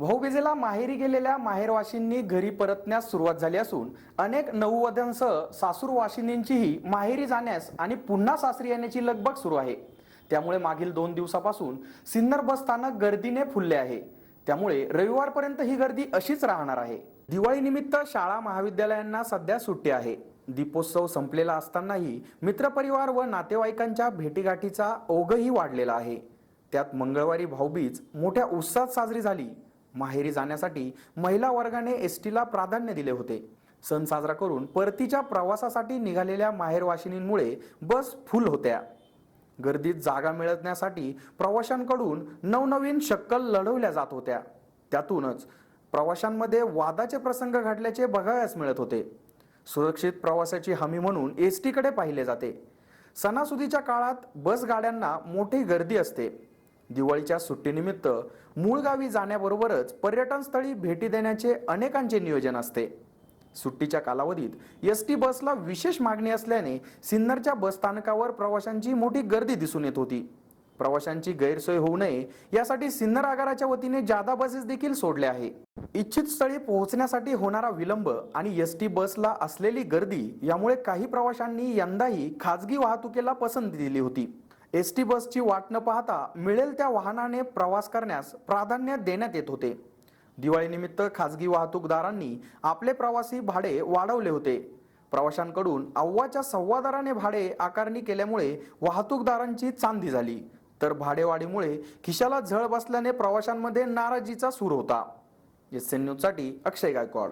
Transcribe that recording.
भाऊबीजेला माहेरी गेलेल्या माहेरवाशींनी घरी परतण्यास सुरुवात झाली असून अनेक नववधंसह सासूरवाशिनींचीही माहेरी जाण्यास आणि पुन्हा सासरी येण्याची लगबग सुरू आहे. त्यामुळे मागील दोन दिवसापासून सिन्नर बस स्थानक गर्दीने फुलले आहे. त्यामुळे रविवारपर्यंत ही गर्दी अशीच राहणार आहे. दिवाळीनिमित्त शाळा महाविद्यालयांना सध्या सुट्टी आहे. दीपोत्सव संपलेला असतानाही मित्रपरिवार व नातेवाईकांच्या भेटीगाठीचा ओघही वाढलेला आहे. त्यात मंगळवारी भाऊबीज मोठ्या उत्साहात साजरी झाली. माहेरी जाण्यासाठी महिला वर्गाने एस टीला प्राधान्य दिले होते. सण साजरा करून परतीच्या प्रवासासाठी निघालेल्या माहेरवाशिनींमुळे बस फुल होत्या. गर्दीत जागा मिळवण्यासाठी प्रवाशांकडून नवनवीन शक्कल लढवल्या जात होत्या. त्यातूनच प्रवाशांमध्ये वादाचे प्रसंग घडल्याचे बघावयास मिळत होते. सुरक्षित प्रवासाची हमी म्हणून एस टीकडे पाहिले जाते. सणासुदीच्या काळात बस गाड्यांना मोठी गर्दी असते. दिवाळीच्या सुट्टीनिमित्त मूळ गावी जाण्याबरोबरच पर्यटन स्थळी भेटी देण्याचे अनेकांचे नियोजन असते. सुट्टीच्या कालावधीत एस टी बसला विशेष मागणी असल्याने सिन्नरच्या बस स्थानकावर प्रवाशांची मोठी गर्दी दिसून येत होती. प्रवाशांची गैरसोय होऊ नये यासाठी सिन्नर आगाराच्या वतीने जादा बसेस देखील सोडल्या आहे. इच्छित स्थळी पोहोचण्यासाठी होणारा विलंब आणि एस टी बसला असलेली गर्दी यामुळे काही प्रवाशांनी यंदाही खाजगी वाहतुकीला पसंती दिली होती. एस टी बसची वाट न पाहता मिळेल त्या वाहनाने प्रवास करण्यास प्राधान्य देण्यात येत होते. दिवाळीनिमित्त खाजगी वाहतूकदारांनी आपले प्रवासी भाडे वाढवले होते. प्रवाशांकडून अव्वाच्या सव्वा दराने भाडे आकारणी केल्यामुळे वाहतूकदारांची चांदी झाली. तर भाडेवाढीमुळे खिशाला झळ बसल्याने प्रवाशांमध्ये नाराजीचा सूर होता. एस एन न्यूजसाठी अक्षय गायकवाड.